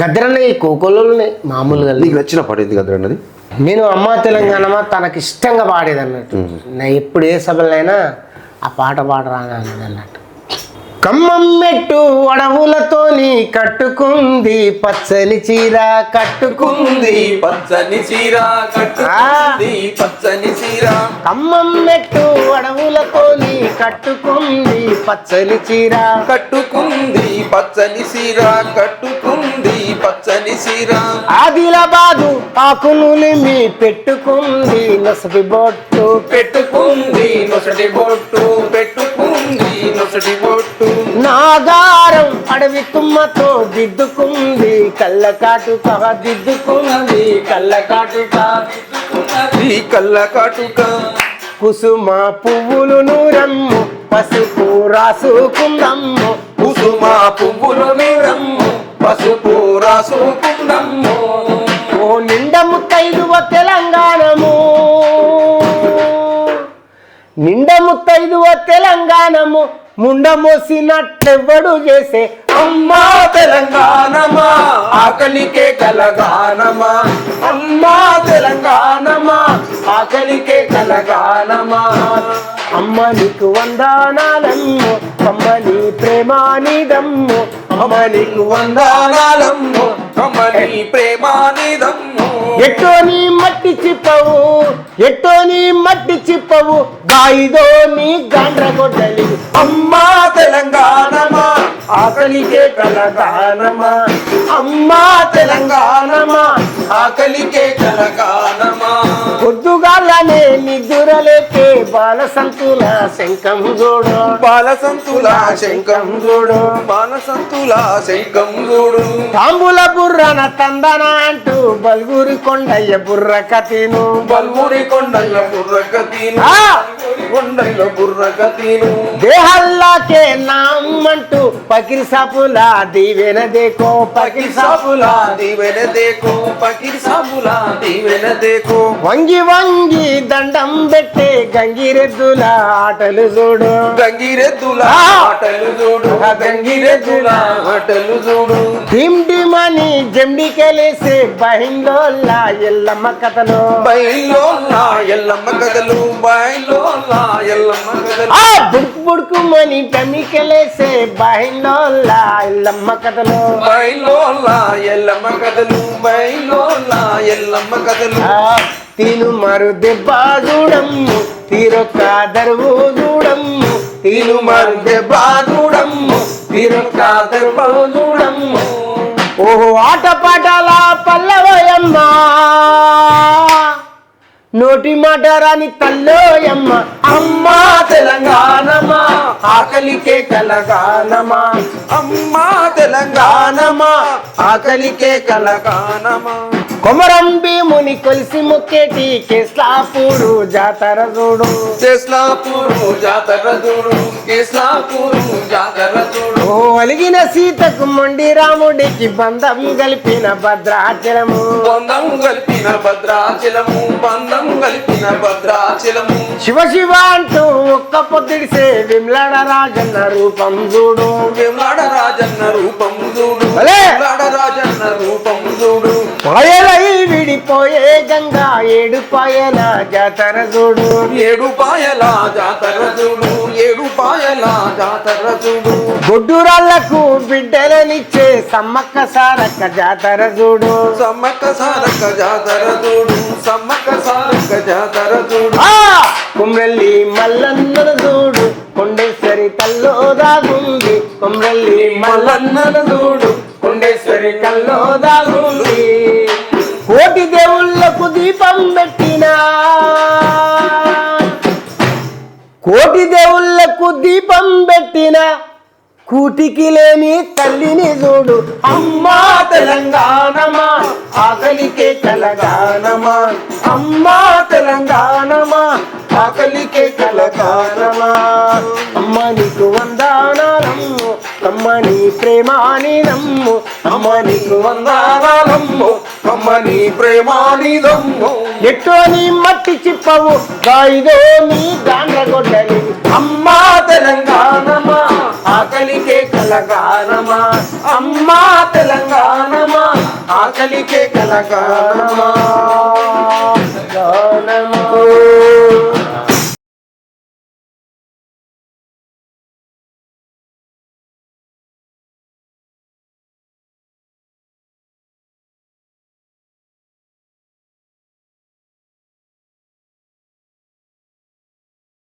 గద్దరన్న ఈ కోకోలోనే మామూలుగా. నీకు నచ్చిన పాట ఇది అన్నది నేను అమ్మ తెలంగాణమా తనకి ఇష్టంగా పాడేది అన్నట్టు. నా ఎప్పుడు ఏ సభలైనా ఆ పాట పాడరాగా అనేది అన్నట్టు. కమ్మం మెట్టు అడవులతోని కట్టుకుంది పచ్చని చీర కట్టుకుంది. పచ్చని చీర కట్టుకుంది పచ్చని చీర. కమ్మం మెట్టు అడవులతోని కట్టుకుంది పచ్చని చీర. కట్టుకుంది పచ్చని చీర కట్టుకుంది పచ్చని చీర. ఆదిలాబాదు ఆకునులిమి పెట్టుకుంది నొసటి బొట్టు. పెట్టుకుంది నొసటి బొట్టు పెట్టుకుంది నొసటి బొట్టు. నాగారం అడవి తుమ్మతో దిద్దుకుంది కళ్ళ కాటుక దిద్దుకుంది కళ్ళ కాటుక కళ్ళ కాటుక కుసుమ పువ్వులు నూరమ్ము పసుపు రాసుకుందమ్ము. కుసుమ పువ్వులు నీరమ్ము పసుపు రాసుకుందమ్ము. ఓ నిండము తైదువ తెలంగాణము. నిండము తైదువ తెలంగాణము ముండమోసినట్లెవ్వడు చేసే అమ్మా తెలంగాణమా ఆకలికే కలగానమా. అమ్మా తెలంగాణమా ఆకలికే కలగానమా అమ్మ నీకు వందానాలమ్ము. అమ్మ నీ ప్రేమానిదమ్ము అమ్మ నీకు వందనాలమ్ము. అమ్మ నీ ప్రేమానిదమ్ము ఎట్టో నీ మట్టి చిప్పవు ఎట్టో నీ మట్టి చిప్పవు. గాయిదో నీ గండ్రగొడ్డలి అమ్మా తెలంగాణమా ఆకలికే కలగానమా అమ్మా తెలంగాణమా ఆకలికే కలగానమా పొద్దుగాలనే నిద్రలేకే బాల సంతుల శంఖం చూడు బాలసంతుల శంఖం చూడు బాలసంతుల శంఖం చూడు తాంబుల బుర్రన తందన అంటూ బల్గురి కొండయ్య బుర్ర కతిను బల్ముడి కొండల బుర్రక తీను ఆ! కొండల బుర్రక తీను దేహల్లాకే నామంటూ పకిరి సాపుల దీవెన దేకో పకిరి సాబులా దీవెన దేకో పకిరి సాబులా దీవెన దేకో. వంగి వంగి దండం పెట్టే గంగిరెద్దుల ఆటలు చూడు. గంగిరెద్దుల! ఆటలు చూడు. గంగిరెద్దుల ఆటలు చూడు. టీమ్ టీమని జండికెలేసే బహింలోల్లా ఎల్లమ్మ కథలు. బయలులా ఎల్లమ్మ కథలు బయలులా ఎల్లమ్మ కథలు. బుడుకు బుడుకుమని టమికెలేసే బహింలోల్లా ఎల్లమ్మ కథలు. బయలులా ఎల్లమ్మ కథలు బయలులా ఎల్లమ్మ కథలు. తిను మరు దెబ్బ చూడమ్ము తీరొక్క దరువు చూడమ్ము తీను మధ్య బాధుడమ్ము తీరొక్క దర్భము చూడమ్ము ఓహో ఆట నోటి మాట రాని తల్లోయమ్మ. అమ్మా తెలంగాణమా ఆకలికే కలగానమా. అమ్మా తెలంగాణమా ఆకలికే కలగానమా. కొమరం భీముని కొలిసి ముక్కేటి కేస్లాపూరు జాతర చూడు. కేస్లాపూరు జాతర చూడు కేస్లాపూరు జాతర చూడు. ఓ అలిగిన సీతకు మొండి రాముడికి బంధం కలిపిన భద్రాచలము. బంధం కలిపిన భద్రాచలము బంధం కలిపిన భద్రాచలము. శివ శివ అంటూ ఒక్క పొద్దుడిసే విమ్లాడ రాజన్న రూపం చూడు. వేమలాడ రాజన్న రూపం చూడు! వేమలాడ చూడు పాయలై విడిపోయే గంగా ఏడు పాయల జాతర చూడు. ఏడు పాయల జాతర చూడు ఏడు పాయల జాతర చూడు. గొడ్డురాళ్ళకు బిడ్డలనిచ్చే సమ్మక్క సారక్క జాతర చూడు. సమ్మక్క సారక్క జాతర చూడు సమ్మక్క సారక్క జాతర చూడు. కుమ్రెల్లి మల్లన్నను చూడు కొండేశ్వరి తల్లో దాగుంది. కుమ్రెల్లి మల్లన్నను చూడు కొండేశ్వరి కల్లో దాగుంది. కోటి దేవుళ్ళకు దీపం పెట్టినా. కోటి దేవుళ్ళకు దీపం పెట్టిన. కూటికి లేని తల్లిని చూడు. అమ్మా తెలంగాణమా ఆకలికే కలగానమా. అమ్మా తెలంగాణమా ఆకలికే కలగానమా. అమ్మ నీకు వందానాలమ్ము కమ్మని ప్రేమానిదమ్ము అమ్మ నీకు వందనాలమ్ము అమ్మ నీ ప్రేమానిదమ్ము ఎట్టో నీ మట్టి చిప్పవు గాయిదో నీ గాండ్రగొడ్డలి అమ్మా తెలంగాణమా ఆకలికే కలగానమా. అమ్మా తెలంగాణమా ఆకలికే కలగానమా.